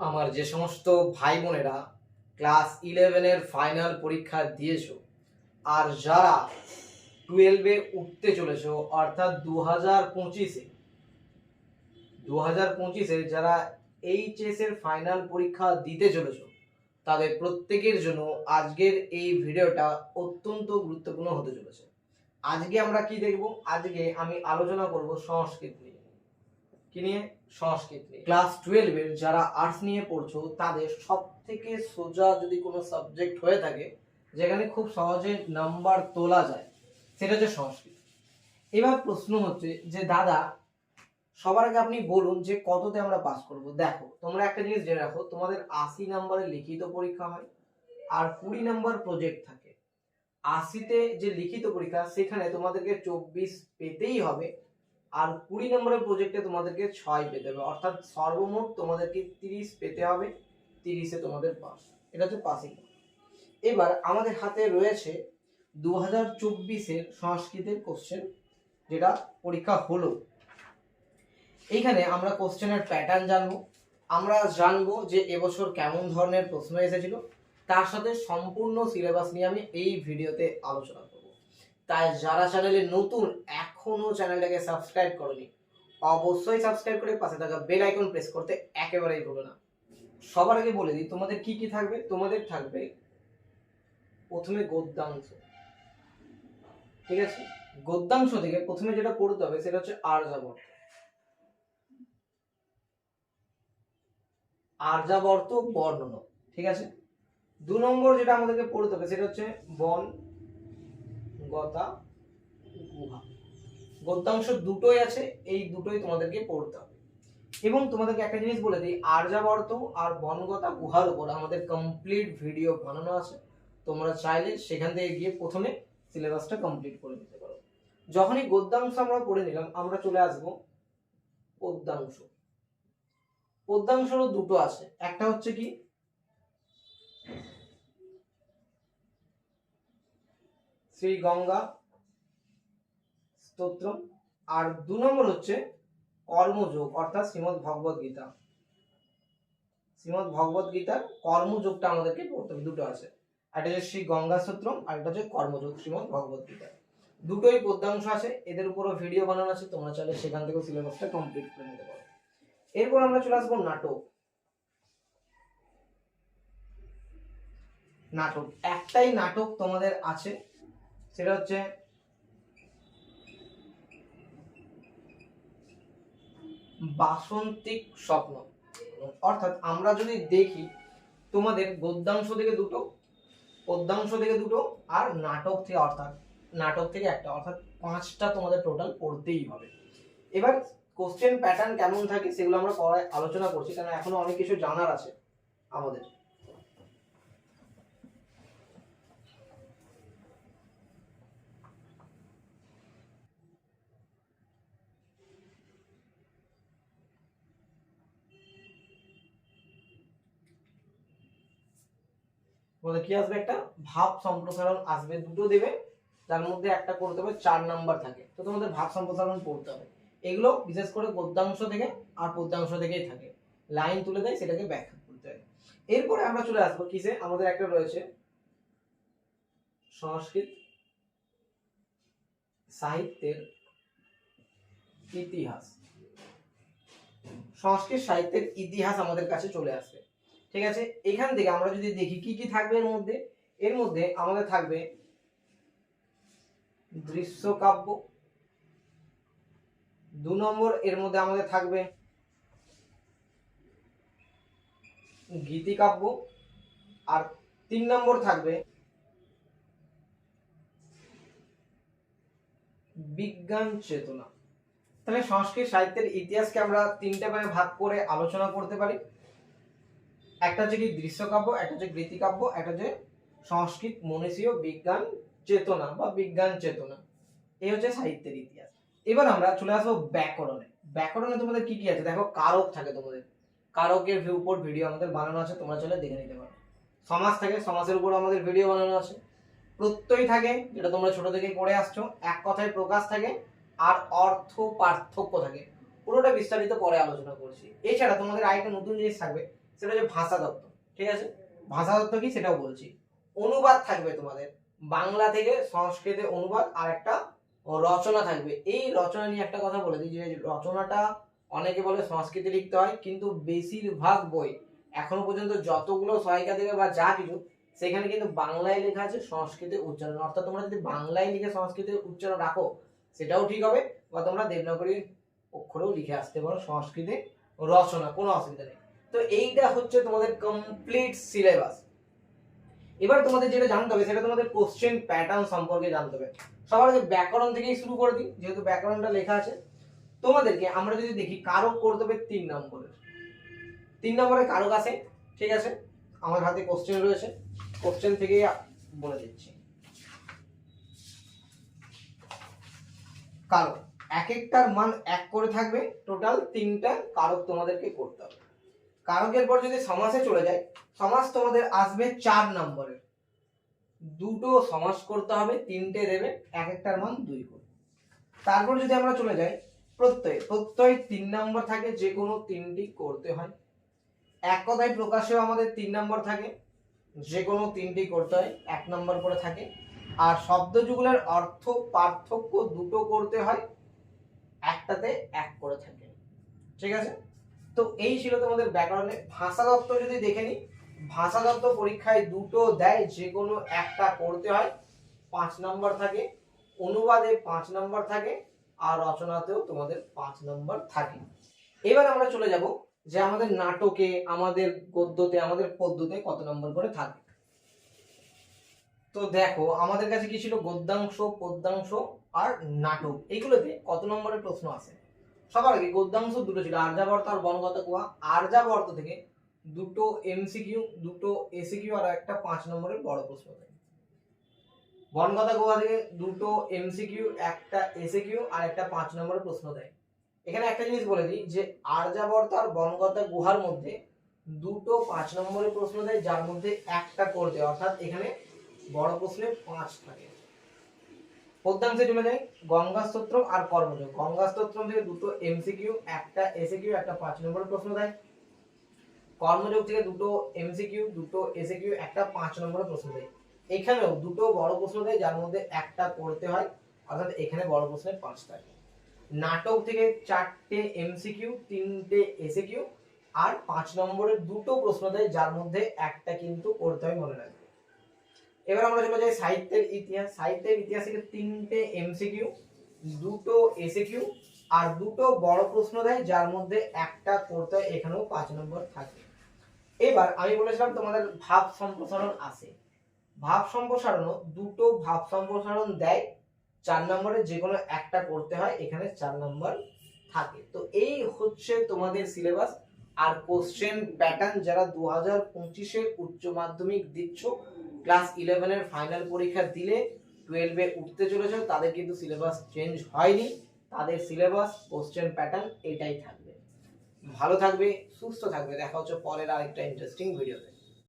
আমার যে সমস্ত ভাই বোনেরা ক্লাস ইলেভেনের ফাইনাল পরীক্ষা দিয়েছ, আর যারা টুয়েলভে উঠতে চলেছো, অর্থাৎ দু হাজার পঁচিশে দু হাজার পঁচিশে যারা এইচএস এর ফাইনাল পরীক্ষা দিতে চলেছো, তাদের প্রত্যেকের জন্য আজকের এই ভিডিওটা অত্যন্ত গুরুত্বপূর্ণ হতে চলেছে। আজকে আমরা কি দেখব? আজকে আমি আলোচনা করব সংস্কৃত নিয়ে। কি নিয়ে? সংস্কৃত। ক্লাস টুয়েলভের যারা আর্টস নিয়ে পড়ছো, তাদের সব থেকে সোজা যদি কোনো সাবজেক্ট হয়ে থাকে, যেখানে খুব সহজে নাম্বার তোলা যায়, সেটা হচ্ছে সংস্কৃত। এবার প্রশ্ন হচ্ছে যে, দাদা, সবার আগে আপনি বলুন যে, কততে আমরা পাস করব? দেখো, তোমরা একটা জিনিস জেনে রাখো, তোমাদের আশি নম্বরের লিখিত পরীক্ষা হয়, আর কুড়ি নম্বর প্রজেক্ট থাকে। আশিতে যে লিখিত পরীক্ষা, সেখানে তোমাদেরকে চব্বিশ পেতেই হবে। আর কুড়ি নম্বরের প্রজেক্টে তোমাদেরকে ছয় পেতে হবে। অর্থাৎ সর্বমোট তোমাদেরকে তিরিশ পেতে হবে, তিরিশে তোমাদের পাস। এটা হচ্ছে পাসিং এবার আমাদের হাতে রয়েছে দু হাজার চব্বিশের সংস্কৃতের কোশ্চেন যেটা পরীক্ষা হলো। এইখানে আমরা কোশ্চেনের প্যাটার্ন জানব। আমরা জানব যে এবছর কেমন ধরনের প্রশ্ন এসেছিল। তার সাথে সম্পূর্ণ সিলেবাস নিয়ে আমি এই ভিডিওতে আলোচনা করব। তাই যারা চ্যানেলে নতুন, এখনও চ্যানেলটাকে সাবস্ক্রাইব করনি, অবশ্যই সাবস্ক্রাইব করে পাশে থাকা বেল আইকন প্রেস করতে একেবারেই ভুলো না। সবার আগে বলে দিই, তোমাদের কি কি থাকবে? তোমাদের থাকবে প্রথমে গদ্যাংশ। ঠিক আছে? গদ্যাংশ থেকে প্রথমে যেটা পড়তে হবে সেটা হচ্ছে আর্যাবর্ত। আর্যাবর্ত বর্ণন ঠিক আছে? দু নম্বর যেটা আমাদেরকে পড়তে হবে সেটা হচ্ছে বন গতা গুহা। গদ্যাংশ দুটোই আছে, এই দুটোই তোমাদেরকে পড়তে হবে। এবং তোমাদেরকে একটা জিনিস বলে দিই, আর্যাবর্ত আর বনগতা গুহার উপর আমাদের কমপ্লিট ভিডিও বানানো আছে। তোমরা চাইলে সেখান থেকে গিয়ে প্রথমে সিলেবাসটা কমপ্লিট করে নিতে পারো। যখনই গদ্যাংশ আমরা পড়ে নিলাম, আমরা চলে আসব পদ্যাংশ। পদ্যাংশেরও দুটো আছে। একটা হচ্ছে কি? শ্রী গঙ্গা স্তোত্র আর দু নম্বর হচ্ছে কর্মযোগ, অর্থাৎ শ্রীমদ ভগবত গীতা। শ্রীমদ ভগবত গীতার কর্মযোগটা আমাদেরকে পড়তে হবে, দুটো আছে। একটা হচ্ছে শ্রী গঙ্গা স্তোত্র আর একটা হচ্ছে কর্মযোগ, শ্রীমদ ভগবত গীতা। দুটোই পদ্যাংশ আছে, এদের উপরও ভিডিও বানানো আছে, তোমরা চাইলে সেখান থেকেও সিলেবাসটা কমপ্লিট করে নিতে পারো। এরপর আমরা চলে আসব নাটক। নাটক, একটাই নাটক তোমাদের আছে সেটা হচ্ছে বাসন্তিক স্বপ্ন। অর্থাৎ আমরা যদি দেখি তোমাদের গদ্যাংশ থেকে দুটো, পদ্যাংশ থেকে দুটো আর নাটক থেকে অর্থাৎ, নাটক থেকে একটা, অর্থাৎ পাঁচটা তোমাদের টোটাল পড়তেই হবে। এবার কোশ্চেন প্যাটার্ন কেমন থাকে সেগুলো আমরা পরে আলোচনা করছি কারণ এখনও অনেক কিছু জানার আছে আমাদের। তোমাদের কি আসবে একটা? ভাব সম্প্রসারণ আসবে, দুটো দেবে। যার মধ্যে একটা করতে হবে, চার নাম্বার থাকে। তো তোমাদের ভাব সম্প্রসারণ পড়তে হবে। এগুলো বিশেষ করে গদ্যাংশ থেকে আর পদ্যাংশ থেকেই থাকে। লাইন তুলে দেয়, সেটাকে ব্যাখ্যা করতে হয়। এরপরে আমরা চলে আসব কিসে? আমাদের একটা রয়েছে সংস্কৃত সাহিত্যের ইতিহাস। সংস্কৃত সাহিত্যের ইতিহাস আমাদের কাছে চলে আসবে। ঠিক আছে? এখান থেকে আমরা যদি দেখি কি কি থাকবে এর মধ্যে এর মধ্যে আমাদের থাকবে দৃশ্যকাব্য। দু নম্বর এর মধ্যে আমাদের থাকবে গীতিকাব্য। আর তিন নম্বর থাকবে বিজ্ঞান চেতনা। তাহলে সংস্কৃত সাহিত্যের ইতিহাসকে আমরা তিনটে ভাগে ভাগ করে আলোচনা করতে পারি। একটা হচ্ছে কি দৃশ্যকাব্য, একটা হচ্ছে গীতিকাব্য একটা হচ্ছে সংস্কৃত, মনীষীয়, বিজ্ঞান, চেতনা বা বিজ্ঞান চেতনা। এই হচ্ছে সাহিত্যের ইতিহাস। এবার আমরা চলে আসব ব্যাকরণে। ব্যাকরণে তোমাদের কি কি আছে? দেখো, কারক থাকে তোমাদের। কারকের উপর ভিডিও আমাদের বানানো আছে, তোমরা চলে দেখে নিতে পারো। সমাজ থাকে সমাজের উপর আমাদের ভিডিও বানানো আছে। প্রত্যয় থাকে, যেটা তোমরা ছোট থেকে পড়ে আসছো, এক কথায় প্রকাশ থাকে, আর অর্থ পার্থক্য থাকে। পুরোটা বিস্তারিত পরে আলোচনা করছি। এছাড়া তোমাদের আরেকটা নতুন জিনিস থাকবে সেটা হচ্ছে ভাষাতত্ত্ব ঠিক আছে? ভাষাতত্ত্ব কি? সেটাও বলছি। অনুবাদ থাকবে তোমাদের। বাংলা থেকে সংস্কৃতে অনুবাদ আর একটা রচনা থাকবে। এই রচনা নিয়ে একটা কথা বলে দিই, যে রচনাটা অনেকে বলে সংস্কৃতে লিখতে হয়, কিন্তু বেশিরভাগ বই এখনও পর্যন্ত যতগুলো সহায়িকা দেবে বা যা কিছু, সেখানে কিন্তু বাংলায় লেখা আছে সংস্কৃতে উচ্চারণ। অর্থাৎ তোমরা যদি বাংলায় লিখে সংস্কৃতে উচ্চারণ রাখো, সেটাও ঠিক হবে, বা তোমরা দেবনাগরী অক্ষরেও লিখে আসতে পারো সংস্কৃতে রচনা, কোনো অসুবিধা নেই। তো এইটা হচ্ছে তোমাদের কমপ্লিট সিলেবাস এবার তোমাদের যেটা জানতে হবে, সেটা তোমাদের কোশ্চেন প্যাটার্ন সম্পর্কে জানতে হবে। সবার আগে ব্যাকরণ থেকেই শুরু করে দিই, যেহেতু ব্যাকরণটা লেখা আছে। তোমাদেরকে আমরা যদি দেখি, কারক করতে হবে তিন নম্বরের। তিন নম্বরে কারক আছে, ঠিক আছে? আমার হাতে কোশ্চেন রয়েছে কোশ্চেন থেকেই বলে দিচ্ছি। কারক, এক একটার মান এক করে থাকবে টোটাল তিনটা কারক তোমাদেরকে করতে হবে। কারকের পর যদি সমাসে চলে যায়, সমাস তোমাদের আসবে চার নম্বরের দুটো সমাস করতে হবে, তিনটে দেবে, এক একটার মান দুই করে। তারপর যদি আমরা চলে যাই, প্রত্যয়। প্রত্যয় তিন নম্বর থাকে, যে কোনো তিনটি করতে হয়। এক কথায় প্রকাশেও আমাদের তিন নম্বর থাকে, যে কোনো তিনটি করতে হয়, এক নম্বর করে থাকে। আর শব্দ যুগলের অর্থ পার্থক্য দুটো করতে হয়, একটাতে এক করে থাকে। ঠিক আছে? তো এই ছিল তোমাদের ব্যাকরণে। ভাষাতত্ত্ব যদি দেখে নিই ভাষাতত্ত্ব পরীক্ষায় দুটো দেয়, যে কোনো একটা করতে হয়, পাঁচ নম্বর থাকে, অনুবাদে পাঁচ নম্বর থাকে, আর রচনাতেও তোমাদের পাঁচ নম্বর থাকে। এবার আমরা চলে যাব যে আমাদের নাটকে, আমাদের গদ্যতে, আমাদের পদ্যতে কত নম্বর করে থাকে। তো দেখো, আমাদের কাছে কি ছিল? গদ্যাংশ, পদ্যাংশ আর নাটক। এগুলোতে কত নম্বরের প্রশ্ন আসে? সবার আগে গদ্যাংশ দুটো ছিল আর্যাবর্ত আর বনগত কুয়া আর্যাবর্ত থেকে দুটো এমসিকিউ দুটো এসিকিউ আর একটা পাঁচ নম্বরের বড় প্রশ্ন থাকে। বনগতা গোয়া থেকে দুটো এমসিকিউ একটা এসিকিউ আর একটা পাঁচ নম্বরের প্রশ্ন দেয়। এখানে একটা জিনিস বলে দিই যে আর্যাবর্ত আর বনগতা গুহার মধ্যে দুটো পাঁচ নম্বরের প্রশ্ন দেয়, যার মধ্যে একটা করতে। অর্থাৎ এখানে বড় প্রশ্নে পাঁচ থাকে। পদ্মাংশে চলে যাই, গঙ্গা স্তোত্র আর কর্মযোগ। গঙ্গা স্তোত্র থেকে দুটো এমসিকিউ একটা এসিকিউ একটা পাঁচ নম্বরের প্রশ্ন দেয়। কর্মযোগ থেকে দুটো এমসিকিউ দুটো এসিকিউ একটা পাঁচ নম্বরের প্রশ্ন দেয়। এখানেও দুটো বড় প্রশ্ন দেয়, যার মধ্যে একটা করতে হয়, অর্থাৎ এখানে বড় প্রশ্নে পাঁচ থাকে। নাটক থেকে চারটে এমসিকিউ তিনটে এসিকিউ আর পাঁচ নম্বরের দুটো প্রশ্ন দেয়, যার মধ্যে একটা কিন্তু করতে হয় মনে রাখবে। এবার আমরা চলে যাই সাহিত্যের ইতিহাস সাহিত্যের ইতিহাস থেকে তিনটে এমসিকিউ দুটো এসিকিউ আর দুটো বড় প্রশ্ন দেয়, যার মধ্যে একটা করতে হয় এখানেও পাঁচ নম্বর থাকে। এবার আমি বলেছিলাম তোমাদের ভাব সম্প্রসারণ আসে ভাব সম্প্রসারণও দুটো ভাব সম্প্রসারণ দেয়, চার নম্বরে যে কোনো একটা করতে হয়, এখানে চার নম্বর থাকে। তো এই হচ্ছে তোমাদের সিলেবাস আর কোশ্চেন প্যাটার্ন যারা দু হাজার পঁচিশে উচ্চ মাধ্যমিক দিচ্ছ ক্লাস ইলেভেনের ফাইনাল পরীক্ষা দিলে টুয়েলভে উঠতে চলেছে, তাদের কিন্তু সিলেবাস চেঞ্জ হয়নি। তাদের সিলেবাস কোশ্চেন প্যাটার্ন এটাই থাকবে। ভালো থাকবে, সুস্থ থাকবে। দেখা হচ্ছে পরের আরেকটা ইন্টারেস্টিং ভিডিওতে